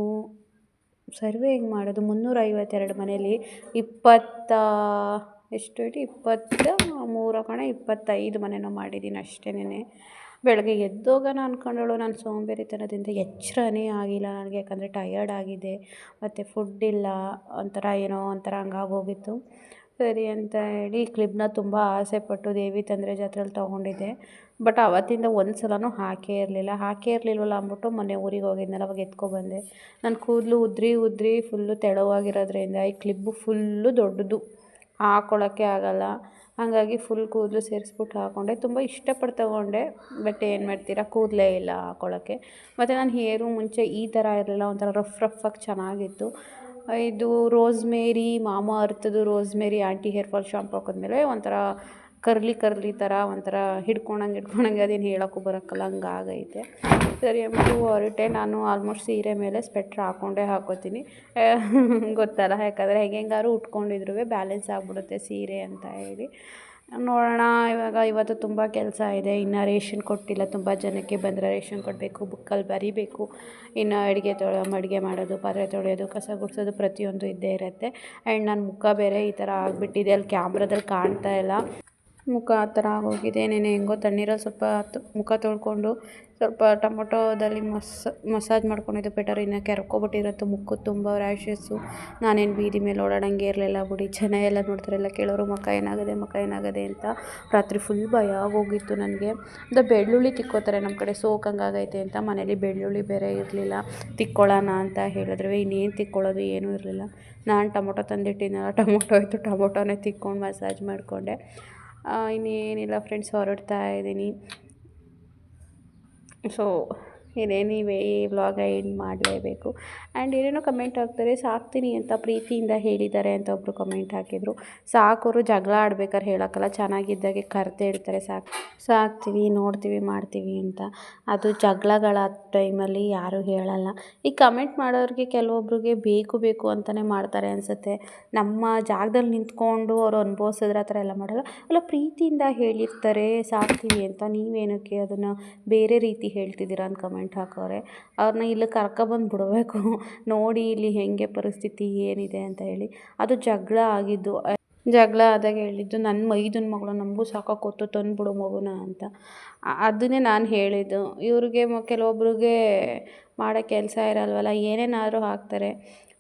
ಸರ್ವೆ ಹೆಂಗೆ ಮಾಡೋದು? ಮುನ್ನೂರ ಐವತ್ತೆರಡು ಮನೇಲಿ ಇಪ್ಪತ್ತ, ಎಷ್ಟು ಇಪ್ಪತ್ತ ಮೂರು ಕಣ ಇಪ್ಪತ್ತೈದು ಮನೇನೋ ಮಾಡಿದ್ದೀನಿ ಅಷ್ಟೇನೆ ಬೆಳಗ್ಗೆ ಎದ್ದೋಗೋಣ ಅಂದ್ಕೊಂಡಳು ನಾನು ಸೋಂಬೇರಿತನದಿಂದ ಎಚ್ಚರನೇ ಆಗಿಲ್ಲ ನನಗೆ, ಯಾಕಂದರೆ ಟಯರ್ಡ್ ಆಗಿದೆ. ಮತ್ತು ಫುಡ್ ಇಲ್ಲ, ಒಂಥರ ಏನೋ ಒಂಥರ ಹಂಗಾಗೋಗಿತ್ತು ಸರಿ ಅಂತ ಹೇಳಿ ಕ್ಲಿಪ್ನ ತುಂಬ ಆಸೆಪಟ್ಟು ದೇವಿ ತಂದರೆ ಜಾತ್ರೆಲಿ ತೊಗೊಂಡಿದ್ದೆ. ಬಟ್ ಆವತ್ತಿಂದ ಒಂದು ಸಲವೂ ಹಾಕೇ ಇರಲಿಲ್ಲ. ಹಾಕೇ ಇರಲಿಲ್ವಲ್ಲ ಅಂದ್ಬಿಟ್ಟು ಮೊನ್ನೆ ಊರಿಗೆ ಹೋಗಿದ್ನಲ್ಲ, ಅವಾಗ ಎತ್ಕೊಬಂದೆ. ನನ್ನ ಕೂದಲು ಉದ್ರಿ ಉದ್ರಿ ಫುಲ್ಲು ತೆಳುವಾಗಿರೋದ್ರಿಂದ ಈ ಕ್ಲಿಪ್ಪು ಫುಲ್ಲು ದೊಡ್ಡದು. ಹಾಕೊಳ್ಳೋಕ್ಕೆ ಆಗೋಲ್ಲ. ಹಾಗಾಗಿ ಫುಲ್ ಕೂದಲು ಸೇರಿಸ್ಬಿಟ್ಟು ಹಾಕ್ಕೊಂಡೆ ತುಂಬ ಇಷ್ಟಪಟ್ಟು ತೊಗೊಂಡೆ ಬಟ್ ಏನು ಮಾಡ್ತೀರಾ? ಕೂದಲೇ ಇಲ್ಲ ಹಾಕ್ಕೊಳ್ಳೋಕ್ಕೆ ಮತ್ತು ನಾನು ಹೇರು ಮುಂಚೆ ಈ ಥರ ಇರಲಿಲ್ಲ, ಒಂಥರ ರಫ್ ರಫ್ ಆಗಿ ಚೆನ್ನಾಗಿತ್ತು. ಇದು ರೋಸ್ಮೇರಿ ಮಾಮ ಅರ್ಥದ್ದು rosemary anti hair fall shampoo ಹಾಕಿದ್ಮೇಲೆ ಒಂಥರ ಕರ್ಲಿ ಕರ್ಲಿ ಥರ ಒಂಥರ ಹಿಡ್ಕೊಳಂಗೆ ಹಿಡ್ಕೊಳಂಗೆ ಅದೇನು ಹೇಳೋಕ್ಕೂ ಬರೋಕ್ಕಲ್ಲ ಹಂಗಾಗೈತೆ ಸರಿ ಅಂದ್ಬಿಟ್ಟು ಹೊರಟೆ, ನಾನು ಆಲ್ಮೋಸ್ಟ್ ಸೀರೆ ಮೇಲೆ ಸ್ವೆಟ್ರ್ ಹಾಕ್ಕೊಂಡೇ ಹಾಕೋತೀನಿ. ಗೊತ್ತಲ್ಲ, ಯಾಕಂದರೆ ಹೇಗೆ ಹೆಂಗಾದ್ರು ಉಟ್ಕೊಂಡಿದ್ರು ಬ್ಯಾಲೆನ್ಸ್ ಆಗಿಬಿಡುತ್ತೆ ಸೀರೆ ಅಂತ ಹೇಳಿ. ನೋಡೋಣ, ಇವಾಗ ಇವತ್ತು ತುಂಬ ಕೆಲಸ ಇದೆ, ಇನ್ನು ರೇಷನ್ ಕೊಟ್ಟಿಲ್ಲ, ತುಂಬ ಜನಕ್ಕೆ ಬಂದರೆ ರೇಷನ್ ಕೊಡಬೇಕು, ಬುಕ್ಕಲ್ಲಿ ಬರೀಬೇಕು. ಇನ್ನು ಅಡುಗೆ ತೊಳೆ, ಅಡುಗೆ ಮಾಡೋದು ಪಾತ್ರೆ ತೊಳೆಯೋದು, ಕಸ ಗುಡಿಸೋದು ಪ್ರತಿಯೊಂದು ಇದ್ದೇ ಇರುತ್ತೆ. ಆ್ಯಂಡ್ ನನ್ನ ಮುಖ ಬೇರೆ ಈ ಥರ ಆಗಿಬಿಟ್ಟಿದೆ, ಅಲ್ಲಿ ಕ್ಯಾಮ್ರಾದಲ್ಲಿ ಕಾಣ್ತಾ ಇಲ್ಲ. ಮುಖ ಆ ಥರ ಆಗೋಗಿದೆ. ನೆನೆ ಹೆಂಗೋ ತಣ್ಣೀರಲ್ಲಿ ಸ್ವಲ್ಪ ಮುಖ ತೊಳ್ಕೊಂಡು ಸ್ವಲ್ಪ ಟೊಮೊಟೊದಲ್ಲಿ ಮಸ್, ಮಸಾಜ್ ಮಾಡ್ಕೊಂಡಿದ್ದು ಬೆಟರ್ ಇನ್ನು ಕೆರ್ಕೊಬಿಟ್ಟಿರತ್ತು ಮುಖ ತುಂಬ ರ್ಯಾಷಸ್ಸು ನಾನೇನು ಬೀದಿ ಮೇಲೆ ಓಡಾಡಂಗೆ ಇರಲಿಲ್ಲ ಬಿಡಿ. ಜನ ಎಲ್ಲ ನೋಡ್ತಾರೆಲ್ಲ ಕೇಳೋರು ಮುಖ ಏನಾಗಿದೆ ಮುಖ ಏನಾಗಿದೆ ಅಂತ ರಾತ್ರಿ ಫುಲ್ ಭಯ ಆಗೋಗಿತ್ತು ನನಗೆ. ಅದು ಬೆಳ್ಳುಳ್ಳಿ ತಿಕ್ಕೋತಾರೆ ನಮ್ಮ ಕಡೆ ಸೋಕಂಗಾಗೈತೆ ಅಂತ. ಮನೇಲಿ ಬೆಳ್ಳುಳ್ಳಿ ಬೇರೆ ಇರಲಿಲ್ಲ. ತಿಕ್ಕೊಳ್ಳೋಣ ಅಂತ ಹೇಳಿದ್ರು. ಇನ್ನೇನು ತಿಕ್ಕೊಳ್ಳೋದು ಏನೂ ಇರಲಿಲ್ಲ. ನಾನು ಟೊಮೊಟೊ ತಂದಿಟ್ಟಿದ್ನಲ್ಲ, ಟೊಮೊಟೊ ಆಯಿತು. ಟೊಮೊಟೊನೇ ತಿಕ್ಕೊಂಡು ಮಸಾಜ್ ಮಾಡಿಕೊಂಡೆ. ಇನ್ನೇನಿಲ್ಲ ಫ್ರೆಂಡ್ಸ್ ಹೊರಡ್ತಾ ಇದ್ದೀನಿ. ಸೊ ಏನೇನಿವೆ ಈ ವ್ಲಾಗ ಎಂಡ್ ಮಾಡಲೇಬೇಕು. ಆ್ಯಂಡ್ ಏನೇನೋ ಕಮೆಂಟ್ ಹಾಕ್ತಾರೆ, ಸಾಕ್ತೀನಿ ಅಂತ ಪ್ರೀತಿಯಿಂದ ಹೇಳಿದ್ದಾರೆ ಅಂತ ಒಬ್ಬರು ಕಮೆಂಟ್ ಹಾಕಿದರು. ಸಾಕೋರು ಜಗಳ ಆಡ್ಬೇಕಾದ್ರೆ ಹೇಳೋಕ್ಕಲ್ಲ, ಚೆನ್ನಾಗಿದ್ದಾಗೆ ಕರೆದೇ ಇರ್ತಾರೆ ಸಾಕು, ಸಾಕ್ತೀವಿ, ನೋಡ್ತೀವಿ, ಮಾಡ್ತೀವಿ ಅಂತ. ಅದು ಜಗಳಗಳ ಟೈಮಲ್ಲಿ ಯಾರೂ ಹೇಳಲ್ಲ. ಈ ಕಮೆಂಟ್ ಮಾಡೋರಿಗೆ ಕೆಲವೊಬ್ರಿಗೆ ಬೇಕು ಬೇಕು ಅಂತಲೇ ಮಾಡ್ತಾರೆ ಅನಿಸುತ್ತೆ. ನಮ್ಮ ಜಾಗದಲ್ಲಿ ನಿಂತ್ಕೊಂಡು ಅವರು ಅನುಭವಿಸಿದ್ರೆ ಆ ಥರ ಎಲ್ಲ ಮಾಡಲ್ಲ. ಅಲ್ಲ, ಪ್ರೀತಿಯಿಂದ ಹೇಳಿರ್ತಾರೆ, ಸಾಕ್ತೀವಿ ಅಂತ. ನೀವೇನಕ್ಕೆ ಅದನ್ನು ಬೇರೆ ರೀತಿ ಹೇಳ್ತಿದ್ದೀರಾ ಅಂತ ಕಮೆಂಟ್ ಹಾಕೋರೆ ಅವ್ರನ್ನ ಇಲ್ಲಿ ಕರ್ಕೊಬಂದು ಬಿಡಬೇಕು. ನೋಡಿ ಇಲ್ಲಿ ಹೇಗೆ ಪರಿಸ್ಥಿತಿ ಏನಿದೆ ಅಂತ ಹೇಳಿ. ಅದು ಜಗಳ ಆಗಿದ್ದು, ಜಗಳ ಆದಾಗ ಹೇಳಿದ್ದು ನನ್ನ ಮೈದನ ಮಗಳು ನಮಗೂ ಸಾಕಾಗೋತು ತಂದುಬಿಡು ಮಗುನ ಅಂತ. ಅದನ್ನೇ ನಾನು ಹೇಳಿದ್ದು. ಇವ್ರಿಗೆ ಕೆಲವೊಬ್ರಿಗೆ ಮಾಡೋ ಕೆಲಸ ಇರಲ್ವಲ್ಲ, ಏನೇನಾದರೂ ಹಾಕ್ತಾರೆ.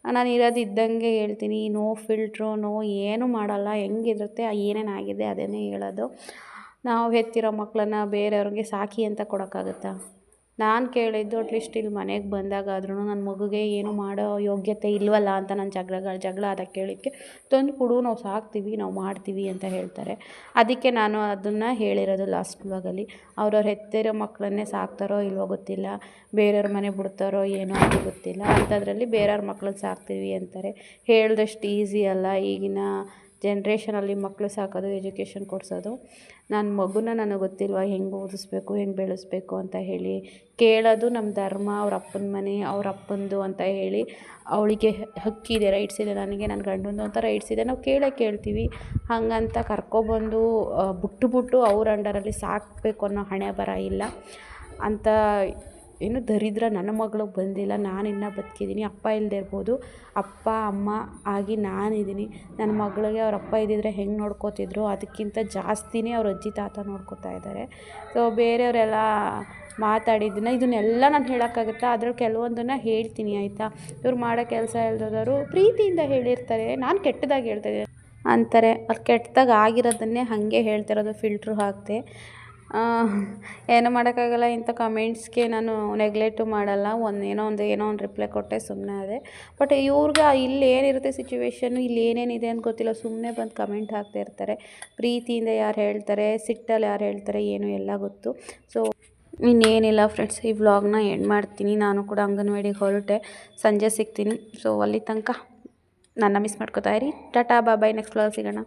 ನಾನು ಇರೋದು ಇದ್ದಂಗೆ ಹೇಳ್ತೀನಿ. ನೋ ಫಿಲ್ಟ್ರು, ನೋ ಏನೂ ಮಾಡಲ್ಲ. ಹೆಂಗಿರುತ್ತೆ ಏನೇನು ಆಗಿದೆ ಅದನ್ನೇ ಹೇಳೋದು. ನಾವು ಹೆತ್ತಿರೋ ಮಕ್ಕಳನ್ನ ಬೇರೆಯವ್ರಿಗೆ ಸಾಕಿ ಅಂತ ಕೊಡೋಕ್ಕಾಗುತ್ತಾ? ನಾನು ಕೇಳಿದ್ದು ಅಟ್ಲೀಸ್ಟ್ ಇಲ್ಲಿ ಮನೆಗೆ ಬಂದಾಗಾದ್ರೂ ನನ್ನ ಮಗುಗೆ ಏನು ಮಾಡೋ ಯೋಗ್ಯತೆ ಇಲ್ವಲ್ಲ ಅಂತ ನನ್ನ ಜಗಳ ಜಗಳ ಆದಾಗ ಕೇಳಿದ್ದಕ್ಕೆ ತಂದು ಕೊಡು, ನಾವು ಸಾಕ್ತೀವಿ, ನಾವು ಮಾಡ್ತೀವಿ ಅಂತ ಹೇಳ್ತಾರೆ. ಅದಕ್ಕೆ ನಾನು ಅದನ್ನು ಹೇಳಿರೋದು ಲಾಸ್ಟ್ ವ್ಲಾಗಲ್ಲಿ ಅವ್ರವ್ರು ಹೆತ್ತಿರೋ ಮಕ್ಕಳನ್ನೇ ಸಾಕ್ತಾರೋ ಇಲ್ವೋ ಗೊತ್ತಿಲ್ಲ. ಬೇರೆಯವ್ರ ಮನೆ ಬಿಡ್ತಾರೋ ಏನೋ ಅಂತ ಗೊತ್ತಿಲ್ಲ. ಅಂಥದ್ರಲ್ಲಿ ಬೇರೆಯವ್ರ ಮಕ್ಕಳನ್ನ ಸಾಕ್ತೀವಿ ಅಂತಾರೆ. ಹೇಳ್ದಷ್ಟು ಈಸಿ ಅಲ್ಲ ಈಗಿನ ಜನ್ರೇಷನಲ್ಲಿ ಮಕ್ಕಳು ಸಾಕೋದು ಎಜುಕೇಷನ್ ಕೊಡಿಸೋದು. ನನ್ನ ಮಗುನ ನನಗೆ ಗೊತ್ತಿಲ್ವ, ಹೆಂಗೆ ಓದಿಸ್ಬೇಕು, ಹೆಂಗೆ ಬೆಳೆಸ್ಬೇಕು ಅಂತ ಹೇಳಿ. ಕೇಳೋದು ನಮ್ಮ ಧರ್ಮ, ಅವ್ರ ಅಪ್ಪನ ಮನೆ, ಅವ್ರ ಅಪ್ಪಂದು ಅಂತ ಹೇಳಿ. ಅವಳಿಗೆ ಹಕ್ಕಿದೆ ರೈಟ್ಸ್ ಇದೆ ನನಗೆ ನನ್ನ ಗಂಡಂದು ಅಂತ ರೈಟ್ಸ್ ಇದೆ. ನಾವು ಕೇಳೇ ಕೇಳ್ತೀವಿ. ಹಾಗಂತ ಕರ್ಕೊಬಂದು ಬಿಟ್ಟು ಬಿಟ್ಟು ಅವ್ರ ಅಂಡರಲ್ಲಿ ಸಾಕಬೇಕು ಅನ್ನೋ ಹಣೆ ಬರ ಇಲ್ಲ. ಅಂತ ಏನು ದರಿದ್ರ ನನ್ನ ಮಗ್ಳಿಗೆ ಬಂದಿಲ್ಲ ನಾನು ಇನ್ನೂ ಬದುಕಿದ್ದೀನಿ, ಅಪ್ಪ ಇಲ್ಲದೆ ಇರ್ಬೋದು. ಅಪ್ಪ, ಅಮ್ಮ ಆಗಿ ನಾನಿದ್ದೀನಿ. ನನ್ನ ಮಗಳಿಗೆ ಅವ್ರ ಅಪ್ಪ ಇದ್ದಿದ್ರೆ ಹೆಂಗೆ ನೋಡ್ಕೋತಿದ್ರು? ಅದಕ್ಕಿಂತ ಜಾಸ್ತಿನೇ ಅವ್ರ ಅಜ್ಜಿ, ತಾತ ನೋಡ್ಕೋತಾ ಇದ್ದಾರೆ. ಸೊ ಬೇರೆಯವರೆಲ್ಲ ಮಾತಾಡಿದ್ದನ್ನ ಇದನ್ನೆಲ್ಲ ನಾನು ಹೇಳೋಕ್ಕಾಗುತ್ತಾ? ಅದ್ರಲ್ಲಿ ಕೆಲವೊಂದನ್ನು ಹೇಳ್ತೀನಿ, ಆಯಿತಾ? ಇವ್ರು ಮಾಡೋ ಕೆಲಸ ಇಲ್ದೋದವರು ಪ್ರೀತಿಯಿಂದ ಹೇಳಿರ್ತಾರೆ. ನಾನು ಕೆಟ್ಟದಾಗಿ ಹೇಳ್ತಾ ಇದ್ದೀನಿ. ಅಂತಾರೆ. ಅದು ಕೆಟ್ಟದಾಗ ಆಗಿರೋದನ್ನೇ ಹಾಗೆ ಹೇಳ್ತಿರೋದು ಫಿಲ್ಟ್ರು ಹಾಕದೆ. ಏನು ಮಾಡೋಕ್ಕಾಗಲ್ಲ, ಇಂಥ ಕಮೆಂಟ್ಸ್ಗೆ ನಾನು ನೆಗ್ಲೆಕ್ಟು ಮಾಡಲ್ಲ. ಒಂದು ಏನೋ ಒಂದು ಏನೋ ಒಂದು ರಿಪ್ಲೈ ಕೊಟ್ಟೆ ಸುಮ್ಮನೆ ಆದೆ. ಬಟ್ ಇವ್ರಿಗೆ ಇಲ್ಲಿ ಏನಿರುತ್ತೆ ಸಿಚುವೇಶನ್ನು ಇಲ್ಲಿ ಏನೇನಿದೆ ಅಂತ ಗೊತ್ತಿಲ್ಲ. ಸುಮ್ಮನೆ ಬಂದು ಕಮೆಂಟ್ ಹಾಕ್ತಾ ಇರ್ತಾರೆ. ಪ್ರೀತಿಯಿಂದ ಯಾರು ಹೇಳ್ತಾರೆ, ಸಿಟ್ಟಲ್ಲಿ ಯಾರು ಹೇಳ್ತಾರೆ, ಏನು ಎಲ್ಲ ಗೊತ್ತು. ಸೊ ಇನ್ನೇನಿಲ್ಲ ಫ್ರೆಂಡ್ಸ್ ಈ ವ್ಲಾಗ್ನ ಎಂಡ್ ಮಾಡ್ತೀನಿ. ನಾನು ಕೂಡ ಅಂಗನವಾಡಿಗೆ ಹೊರಟೆ. ಸಂಜೆ ಸಿಗ್ತೀನಿ. ಸೊ ಅಲ್ಲಿ ತನಕ ನನ್ನ ಮಿಸ್ ಮಾಡ್ಕೋತಾ ಇರಿ. ಟಾಟಾ ಬಾಯ್ ನೆಕ್ಸ್ಟ್ ವ್ಲಾಗ್ ಸಿಗೋಣ.